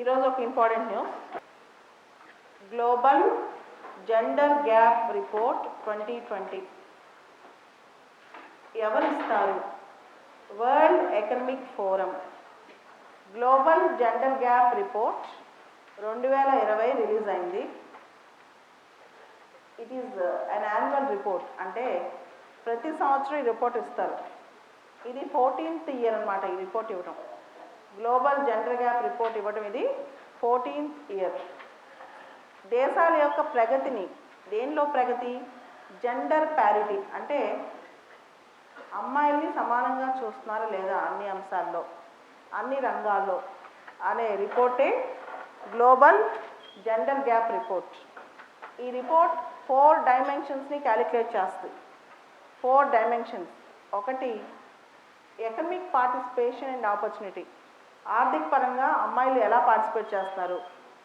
ఈరోజు ఒక important news. Global gender gap report twenty twenty. ఎవరిస్తారు? World economic forum. Global gender gap report రెండు వేల ఇరవై రిలీజ్ అయింది. It is an annual report అంటే ప్రతి సంవత్సరం ఈ రిపోర్ట్ ఇస్తారు. ఇది ఫోర్టీన్త్ ఇయర్ అనమాట ఈ రిపోర్ట్ ఇవ్వడం గ్లోబల్ జెండర్ గ్యాప్ రిపోర్ట్ ఇవ్వడం ఇది ఫోర్టీన్త్ ఇయర్. దేశాల యొక్క ప్రగతిని దేనిలో ప్రగతి? జెండర్ ప్యారిటీ అంటే అమ్మాయిల్ని సమానంగా చూస్తున్నారా లేదా అన్ని అంశాల్లో అన్ని రంగాల్లో అనే రిపోర్టే గ్లోబల్ జెండర్ గ్యాప్ రిపోర్ట్. ఈ రిపోర్ట్ ఫోర్ డైమెన్షన్స్ని క్యాలిక్యులేట్ చేస్తుంది. Four dimensions. ఒకటి ఎకనమిక్ పార్టిసిపేషన్ అండ్ ఆపర్చునిటీ. ఆర్థిక పరంగా అమ్మాయిలు ఎలా పార్టిసిపేట్ చేస్తున్నారు?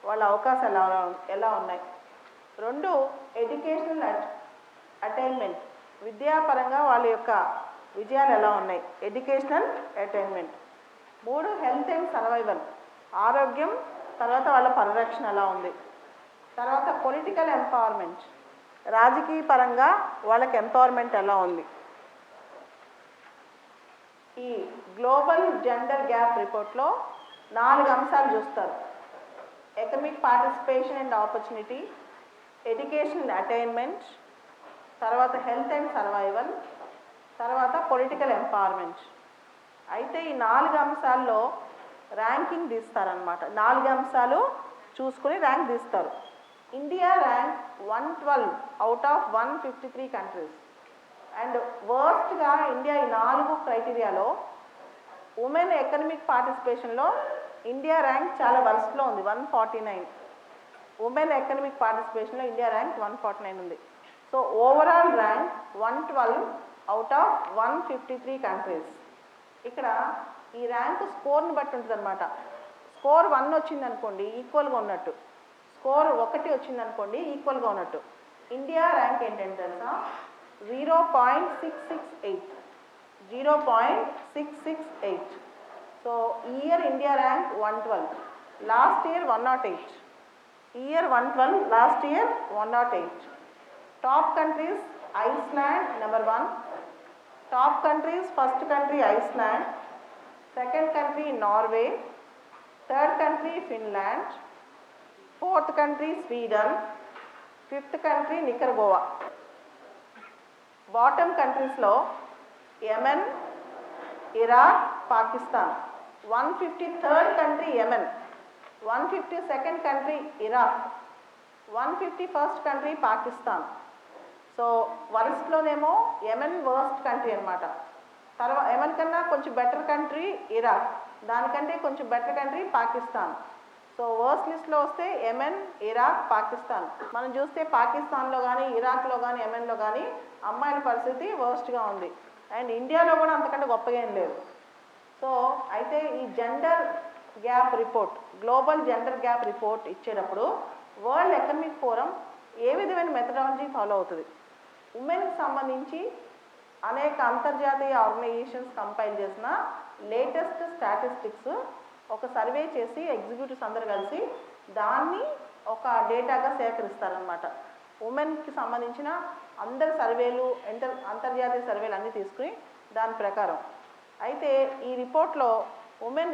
వాళ్ళ అవకాశాలు ఎలా ఎలా ఉన్నాయి? రెండు ఎడ్యుకేషనల్ అటైన్మెంట్ విద్యాపరంగా వాళ్ళ యొక్క విజయాలు ఎలా ఉన్నాయి? ఎడ్యుకేషనల్ అటైన్మెంట్ మూడు హెల్త్ అండ్ సర్వైవల్ ఆరోగ్యం తర్వాత వాళ్ళ పరిరక్షణ ఎలా ఉంది? తర్వాత పొలిటికల్ ఎంపవర్మెంట్ రాజకీయ పరంగా వాళ్ళకి ఎంపవర్మెంట్ ఎలా ఉంది? ఈ గ్లోబల్ జెండర్ గ్యాప్ రిపోర్ట్లో నాలుగు అంశాలు చూస్తారు. Economic participation and opportunity education attainment తర్వాత హెల్త్ అండ్ సర్వైవల్ తర్వాత పొలిటికల్ ఎంపవర్మెంట్. అయితే ఈ నాలుగు అంశాల్లో ర్యాంకింగ్ తీస్తారనమాట నాలుగు అంశాలు చూసుకుని ర్యాంక్ తీస్తారు. India rank one twelve out of one fifty three countries and వర్స్ట్గా India ఈ నాలుగు క్రైటీరియాలో ఉమెన్ ఎకనమిక్ పార్టిసిపేషన్లో ఇండియా ర్యాంక్ చాలా వర్స్ట్లో ఉంది one forty nine women economic పార్టిసిపేషన్లో India rank one forty nine ఉంది. So overall rank one twelve out of one fifty three countries ఇక్కడ ఈ ర్యాంక్ స్కోర్ని బట్టి ఉంటుంది అనమాట స్కోర్ వన్ వచ్చింది అనుకోండి ఈక్వల్గా ఉన్నట్టు. స్కోర్ ఒకటి వచ్చింది అనుకోండి ఈక్వల్గా ఉన్నట్టు. ఇండియా ర్యాంక్ ఏంటంటే తెలుసా? 0.668. 0.668. So, year India rank 112, last year 108. Year 112, last year 108. Top countries Iceland number 1. Top countries, first country Iceland, second country Norway, third country Finland, fourth country Sweden, fifth country Nicaragua. Bottom కంట్రీస్లో Yemen Iraq Pakistan one fifty third country Yemen one fifty second country Iraq one fifty first country Pakistan so వరస్ట్లోనేమో Yemen worst country అనమాట తర్వాత Yemen కన్నా కొంచెం better country Iraq దానికంటే కొంచెం better country Pakistan so worst లిస్ట్లో వస్తే Yemen Iraq Pakistan మనం చూస్తే పాకిస్తాన్లో కానీ ఇరాక్లో కానీ యెమెన్లో కానీ అమ్మాయిల పరిస్థితి వర్స్ట్గా ఉంది. అండ్ ఇండియాలో కూడా అంతకంటే గొప్పగా ఏం లేదు. సో అయితే ఈ gender gap report global gender gap report ఇచ్చేటప్పుడు వరల్డ్ ఎకనమిక్ ఫోరం ఏ విధమైన మెథడాలజీ ఫాలో అవుతుంది? ఉమెన్కి సంబంధించి అనేక అంతర్జాతీయ ఆర్గనైజేషన్స్ కంపైల్ చేసిన లేటెస్ట్ స్టాటిస్టిక్స్ ఒక సర్వే చేసి ఎగ్జిక్యూటివ్స్ అందరు కలిసి దాన్ని ఒక డేటాగా సేకరిస్తారనమాట ఉమెన్కి సంబంధించిన అందరి సర్వేలు ఇంటర్ అంతర్జాతీయ సర్వేలు అన్నీ తీసుకుని దాని ప్రకారం. అయితే ఈ రిపోర్ట్లో ఉమెన్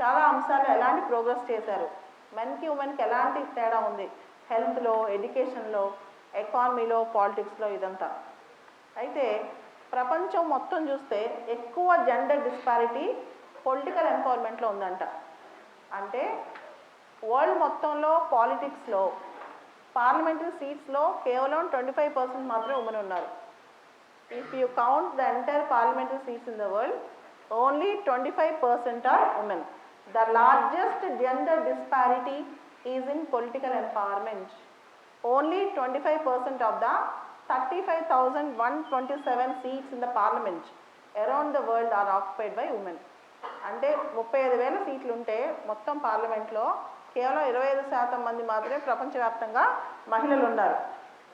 చాలా అంశాలు ఎలాంటి ప్రోగ్రెస్ చేశారు? మెన్కి ఉమెన్కి ఎలాంటి తేడా ఉంది? హెల్త్లో ఎడ్యుకేషన్లో ఎకానమీలో పాలిటిక్స్లో ఇదంతా. అయితే ప్రపంచం మొత్తం చూస్తే ఎక్కువ జెండర్ డిస్పారిటీ పొలిటికల్ ఎంపవర్మెంట్లో ఉందంట. అంటే వరల్డ్ మొత్తంలో పాలిటిక్స్లో పార్లమెంటరీ సీట్స్లో కేవలం ట్వంటీ ఫైవ్ పర్సెంట్ మాత్రమే ఉమెన్ ఉన్నారు. If you count the entire parliamentary seats in the world only twenty five percent are women the largest gender disparity is in political empowerment only twenty five percent of the thirty five thousand one twenty seven seats in the parliament around the world are occupied by women అంటే ముప్పై ఐదు వేల సీట్లు ఉంటే మొత్తం పార్లమెంట్లో కేవలం ఇరవై ఐదు శాతం మంది మాత్రమే ప్రపంచవ్యాప్తంగా మహిళలు ఉన్నారు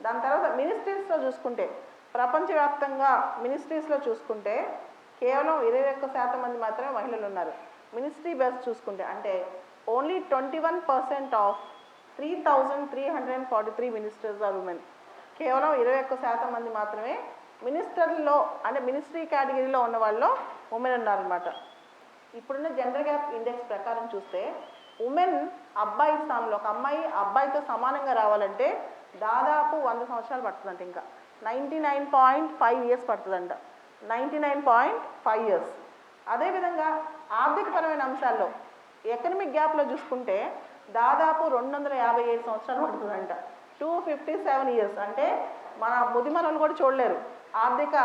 దాని తర్వాత మినిస్ట్రీస్లో చూసుకుంటే ప్రపంచవ్యాప్తంగా మినిస్ట్రీస్లో చూసుకుంటే కేవలం ఇరవై ఒక్క శాతం మంది మాత్రమే మహిళలు ఉన్నారు మినిస్ట్రీ బేస్ చూసుకుంటే అంటే only twenty one percent of three thousand three hundred and forty three ministers are women. కేవలం ఇరవై ఒక్క శాతం మంది మాత్రమే మినిస్టర్లో అంటే మినిస్ట్రీ కేటగిరీలో ఉన్న వాళ్ళు ఉమెన్ ఉన్నారనమాట ఇప్పుడున్న జెండర్ గ్యాప్ ఇండెక్స్ ప్రకారం చూస్తే ఉమెన్ అబ్బాయి స్థానంలో ఒక అమ్మాయి అబ్బాయితో సమానంగా రావాలంటే దాదాపు వంద సంవత్సరాలు పడుతుందంట ఇంకా. Ninety nine point five years పడుతుందంట. Ninety nine point five years అదేవిధంగా ఆర్థికపరమైన అంశాల్లో ఎకనమిక్ గ్యాప్లో చూసుకుంటే దాదాపు రెండు వందల యాభై ఏడు సంవత్సరాలు పడుతుందంట. టూ ఫిఫ్టీ సెవెన్ ఇయర్స్ అంటే మన ముదిమనలు కూడా చూడలేరు. ఆర్థిక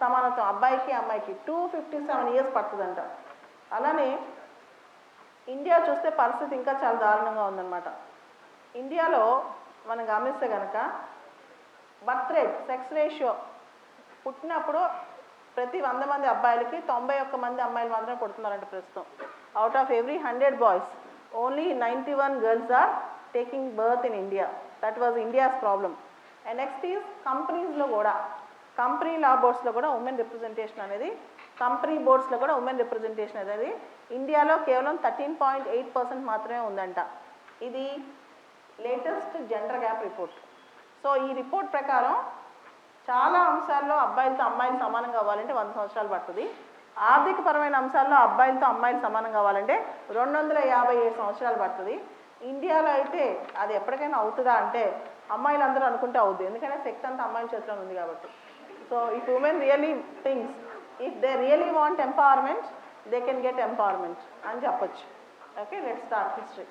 సమానత్వం అబ్బాయికి అమ్మాయికి టూ ఫిఫ్టీ సెవెన్ ఇయర్స్ పడుతుందంట. అలానే ఇండియా చూస్తే పరిస్థితి ఇంకా చాలా దారుణంగా ఉందన్నమాట. ఇండియాలో మనం గమనిస్తే కనుక బర్త్ రేట్ సెక్స్ రేషియో పుట్టినప్పుడు ప్రతి వంద మంది అబ్బాయిలకి తొంభై ఒక్క మంది అమ్మాయిలు మాత్రమే పుడుతున్నారంట ప్రస్తుతం. Out of every hundred boys only ninety one girls are taking birth in India that was India's problem and next is కంపెనీస్లో కూడా కంపెనీ లా బోర్డ్స్లో కూడా ఉమెన్ రిప్రజెంటేషన్ అనేది కంపెనీ బోర్డ్స్లో కూడా ఉమెన్ రిప్రజెంటేషన్ అనేది ఇండియాలో కేవలం థర్టీన్ పాయింట్ ఎయిట్ పర్సెంట్ మాత్రమే ఉందంట. ఇది latest gender gap report so ఈ రిపోర్ట్ ప్రకారం చాలా అంశాల్లో అబ్బాయిలతో అమ్మాయిలు సమానం కావాలంటే వంద సంవత్సరాలు పడుతుంది. ఆర్థికపరమైన అంశాల్లో అబ్బాయిలతో అమ్మాయిలు సమానం కావాలంటే రెండు వందల యాభై ఏడు సంవత్సరాలు పడుతుంది. ఇండియాలో అయితే అది ఎప్పటికైనా అవుతుందా అంటే అమ్మాయిలు అందరూ అనుకుంటే అవుద్ది. ఎందుకంటే శక్తి అంతా అమ్మాయిల చేతిలో ఉంది కాబట్టి. So if women really things If they really want empowerment, they can get empowerment. And Okay, let's start history.